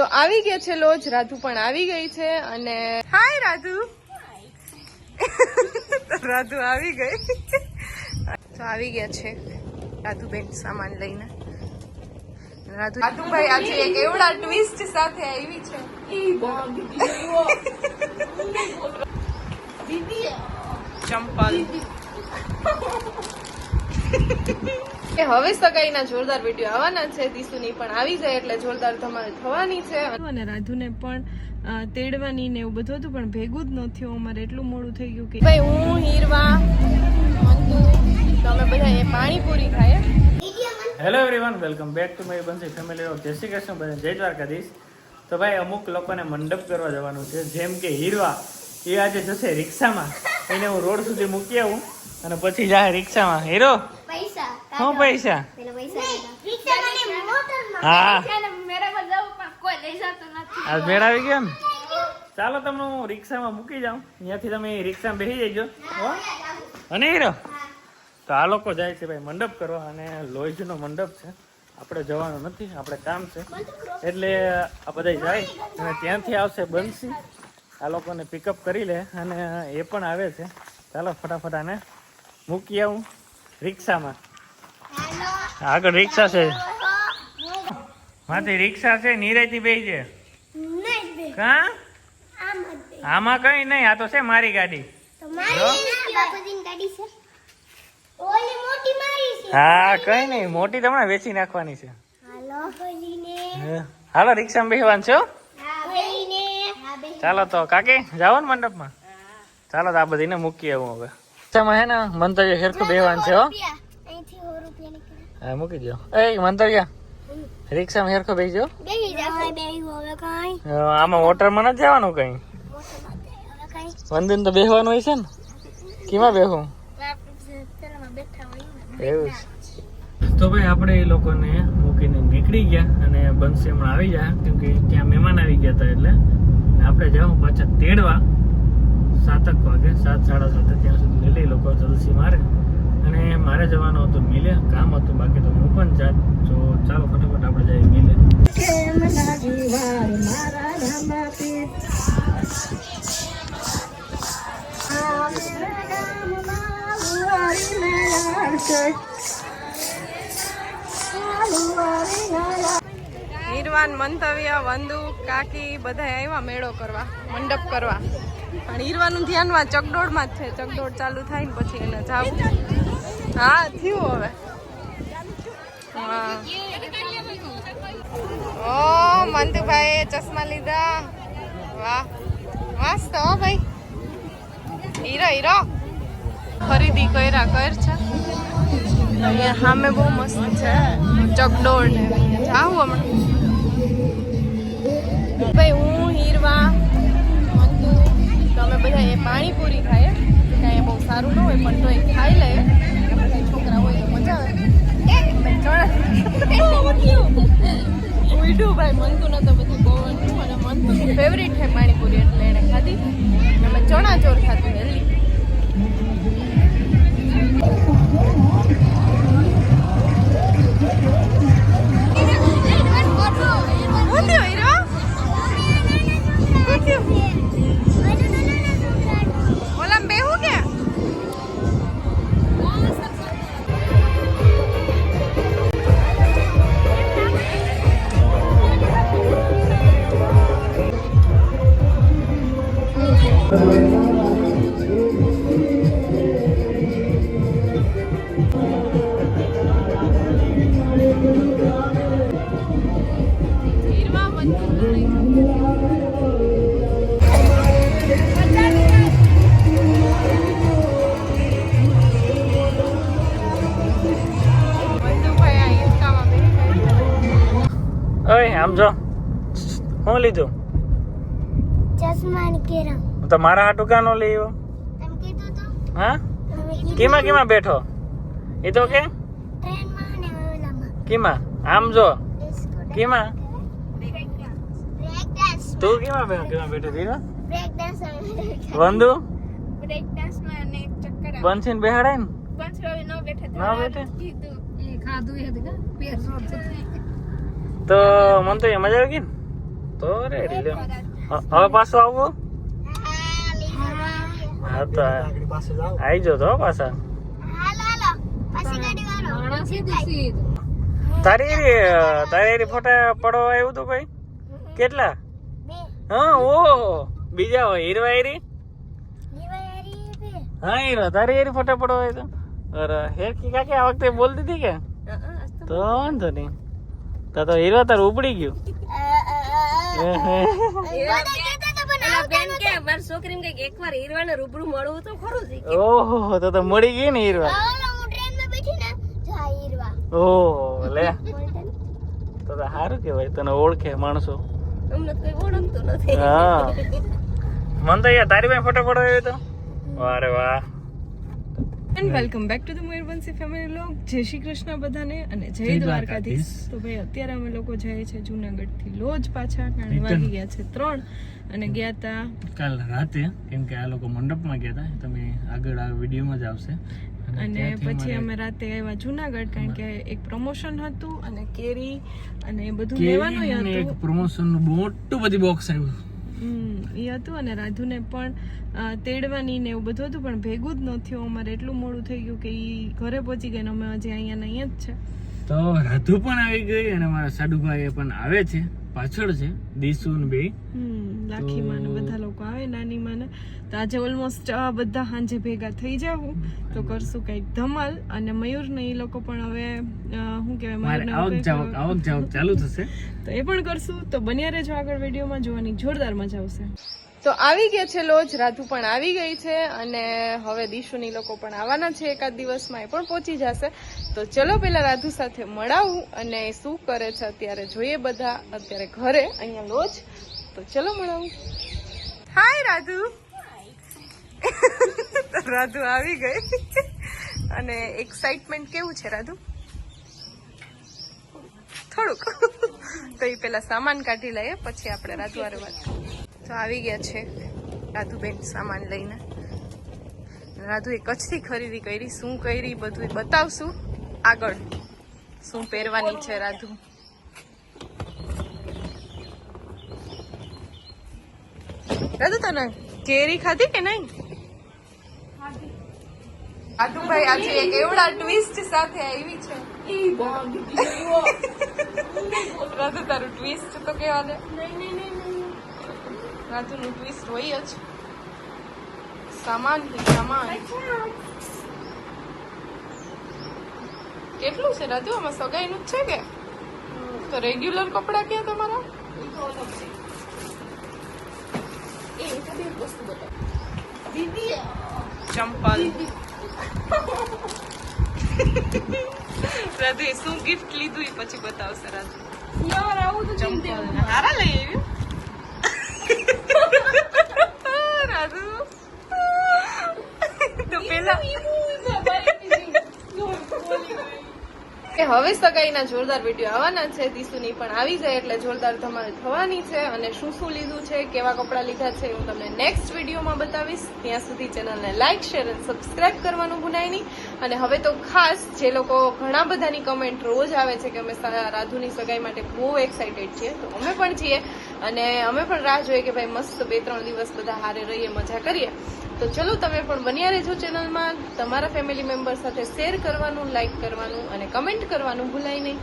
તો આવી ગયા છે લોજ રાધુ પણ આવી ગઈ છે અને હાય રાધુ રાધુ આવી ગઈ. તો આવી ગયા છે રાધુબેન સામાન લઈને. રાધુ રાધુભાઈ આજે એક એવડા ટ્વિસ્ટ સાથે આવી છે. ચંપલ. કે હવે સગાઈના જોરદાર વીડિયો આવવાના છે દીસુની પણ આવી જાય એટલે જોરદાર ધમાલ થવાની છે. અને રાધુને પણ તેડવાની ને એવું બધું હતું પણ ભેગું જ ન થયું. અમારે એટલું મોડું થઈ ગયું કે ભાઈ હું હીરવા તમે બધા એ પાણીપુરી ખાય hello everyone welcome back to my Bansi family of જય શ્રી કૃષ્ણ બધા જય દ્વારકાધીશ. તો ભાઈ અમુક લોકોને મંડપ કરવા જવાનું છે. જેમ કે હીરવા એ આજે જશે રિક્ષામાં. એને હું રોડ સુધી મૂકી આવું અને પછી જાય રિક્ષામાં. હીરો શું પૈસા હા મેળામાં જવું પણ કોઈ લઈ જતું નથી આજ ભેળ આવી ગયો ને ચાલો તમને હું રિક્ષામાં મૂકી જાઉં ત્યાંથી તમે રિક્ષામાં બેસી જજો હો અને હીરો તો આ લોકો જાય છે ભાઈ મંડપ કરવા અને લોહીજનો મંડપ છે આપણે જવાનું નથી આપણે કામ છે એટલે આ બધા જાય અને ત્યાંથી આવશે બંસી આ લોકોને પિકઅપ કરી લે અને એ પણ આવે છે ચાલો ફટાફટ આને મૂકી આવું રિક્ષામાં આગળ રિક્ષા છે. માથી રિક્ષા છે નિરાયથી બેસી છે. કા? આમ કઈ નહીં આ તો છે મારી ગાડી. તો હા કઈ નહીં મોટી તમને વેચી નાખવાની છે. હાલો હે. રિક્ષામાં બેસવાનું છો? હા હા ચાલો તો કાકી જાઓ ને મંડપમાં. ચાલો તો આ બધીને મૂકી આવું હવે. તમે હે ને મંતવ્ય હેરખું બેસવાનું છે હો. હા મૂકી દો એ મંતવ્ય રિક્ષામાં હેરખો બેસજો જો જાવ બેહી હવે કાંઈ આમાં વોટરમાં નથી જવાનું કઈ? હવે કાંઈ વંદન તો બેસવાનું હોય છે ને. કેમાં બેહું? પેલામાં બેઠા હોય એવું છે. તો ભાઈ આપણે એ લોકોને મૂકીને નીકળી ગયા અને બંસી હમણાં આવી ગયા કેમ કે ત્યાં મહેમાન આવી ગયા હતા એટલે. આપણે જાઉં પાછા તેડવા. સાતક વાગે સાત સાડા સાતે ત્યાં સુધી લઈ એ લોકો જલસી મારે. અને મારે જવાનું હતું મિલે, કામ હતું, બાકી તો હું પણ જાત તો ચાલો ફટાફટ આપણે જઈએ મિલે. નિર્વાણ મંતવ્ય, વંદુ, કાકી બધા આવ્યા મેળો કરવા, મંડપ કરવા. પણ હીરવાનું ધ્યાનમાં ચકડોળમાં જ છે. ચકડોળ ચાલુ થાય ને પછી એને જાવું. હા, થયું હવે. ઓ મંતુભાઈ ચશ્મા લીધા. વાહ. મસ્ત હો ભાઈ. Hero hero. ખરીદી કર્યા, કર છે. અહીંયા સામે બહુ મસ્ત છે. ચકડોળ ને જાઉં હમણાં. ભાઈ, હું, હીરવા મંતુ તમે બધા એ પાણીપુરી ખાય કાંઈ બહુ સારું ન હોય, પણ તો એ ખાઈ બધા છોકરા હોય તો મજા આવે. ઉઈડું ભાઈ મનતું ને તો બધું બહુ અને મંતુ ફેવરિટ છે પાણીપુરી એટલે એણે ખાધી. અને અમે ચણા ચોર ખાધું હેલ્ધી ઓય આમ જો. શું લીધું? ચશ્મા કેરા તો મારા હાટુ એમ કીધું તો? હા? કેમાં કેમાં બેઠો? એ તો કે કેમાં? આમ જો. કેમાં? તું કેમાં બેઠો કેમાં બેઠો ધીરો બ્રેક ડાન્સ વંદુ? બ્રેક ડાન્સમાં અને ચક્કર બંસીન બેહાડાય ને? બંસ રવિ ન બેઠે ના બેઠે? કીધું. એ ખાધું એ તો પેર રોડ તો મને તો એ મજા આવી ગઈ ને? તો રેડી લ્યો. હવે પાછું આવવું? હા, તો આવી જો તો પાછા હાલો, હાલો. પાછી ગાડી વાળો. તારી તારી ફોટા પડવા આવ્યું તું કોઈ કેટલા? બે. હા ઓ બીજા હોય હીરવા હીરી? હા હીરો તારી હીરી ફોટા પડવા આવ્યો તો? અરે હેરકી કાકી આ વખતે બોલતી હતી કે? તો વાંધો નહીં. તો તો હીરો તાર ઉપડી ગયું. ઓહો તો તો મળી ગઈ ને હીરવા. આ ઓલો હું ટ્રેનમાં બેઠી ને જા હીરવા. ઓહો. લે. તો તો સારું કેવાય તને ઓળખે માણસો. હા. મન તો યાર તારી પાસે ફોટો પડાવ્યો આવ્યો તો. વારે વાહ. And welcome back to the Mayurvanshi family લોક જય શ્રી કૃષ્ણ બધાને અને જય દ્વારકાધીશ. તો ભાઈ અત્યારે અમે લોકો જઈએ છે જુનાગઢથી લોજ પાછા. કારણ વાગી ગયા છે ત્રણ. અને ગયા તા કાલ રાતે કેમ કે આ લોકો મંડપમાં ગયા હતા તમે આગળ આ વિડીયોમાં જ આવશે. અને પછી અમે રાતે આવ્યા જુનાગઢ કારણ કે એક પ્રમોશન હતું અને કેરી અને એ બધું લેવાનું હતું એક પ્રમોશનનું મોટું બધી બોક્સ આવ્યું. હમ, એ હતું અને રાધુને પણ તેડવાની ને એવું બધું હતું પણ ભેગું જ ન થયું. અમારે એટલું મોડું થઈ ગયું કે એ ઘરે પહોંચી ગઈ ને અમે હજી અહીંયા અહીંયા જ છે. તો રાધુ પણ આવી ગઈ અને મારા સાડુભાઈ પણ આવે છે. પાછળ છે દેસુન બે લાખી માને બધા લોકો આવે નાની માને તો આજે ઓલમોસ્ટ બધા સાંજે ભેગા થઈ જાવું. તો કરશું કંઈક ધમાલ અને મયુર ને એ લોકો પણ હવે શું કહેવાય મારે આવક જાવક આવક જાવક ચાલુ થશે. તો એ પણ કરશું. તો બન્યા રહેજો આગળ વિડીયોમાં જોવાની જોરદાર મજા આવશે. તો આવી ગયા છે લોજ, રાધુ પણ આવી ગઈ છે અને હવે દીશુની લોકો પણ આવવાના છે એકાદ દિવસમાં, એ પણ પહોંચી જશે. તો ચલો પેલા રાધુ સાથે મળાવું અને શું કરે છે અત્યારે જોઈએ બધા, અત્યારે ઘરે, અહીંયા લોજ. તો ચલો મળાવું. હાય રાધુ. રાધુ આવી ગઈ. અને એક્સાઇટમેન્ટ કેવું છે, રાધુ? થોડુંક. તો એ પેલા સામાન કાઢી લઈએ, પછી આપણે રાધુ વાત. તો આવી ગયા છે રાધુબેન સામાન લઈને. રાધુએ કચ્છથી ખરીદી કરી શું કરી બધું બતાવશું. આગળ શું પહેરવાની છે રાધુ. રાધુ તને કેરી ખાધી કે નહીં? રાધુભાઈ આજે એક એવડા ટ્વિસ્ટ સાથે આવી છે. રાધુ તારું ટ્વિસ્ટ તો કેવા દે. નહીં જ સામાન હી સામાન કેટલું છે રાધુ આમાં સગાઈનું જ છે કે તો રેગ્યુલર કપડા ક્યાં તમારા ચંપલ રાધુ શું ગિફ્ટ લીધું એ પછી બતાવશે રાધુ હારા લઈ આવ્યું રાધુ તો પેલા કે હવે સગાઈના જોરદાર વીડિયો આવવાના છે દીસુની પણ આવી જાય એટલે જોરદાર ધમાલ થવાની છે અને શું શું લીધું છે, કેવા કપડાં લીધા છે હું તમને નેક્સ્ટ વિડીયોમાં બતાવીશ. ત્યાં સુધી ચેનલને લાઇક શેર અને સબસ્ક્રાઇબ કરવાનું ભૂલાય નહીં. અને હવે તો ખાસ જે લોકો ઘણા બધાની કમેન્ટ રોજ આવે છે કે અમે રાધુની સગાઈ માટે બહુ એક્સાઇટેડ છીએ, તો અમે પણ છીએ. અને અમે પણ રાહ જોઈએ કે ભાઈ મસ્ત બે ત્રણ દિવસ બધા હારે રહીએ, મજા કરીએ. તો ચલો તમે પણ બન્યા રહેજો ચેનલમાં. તમારા ફેમિલી મેમ્બર સાથે શેર કરવાનું લાઇક કરવાનું અને કમેન્ટ કરવાનું ભૂલાય નહીં.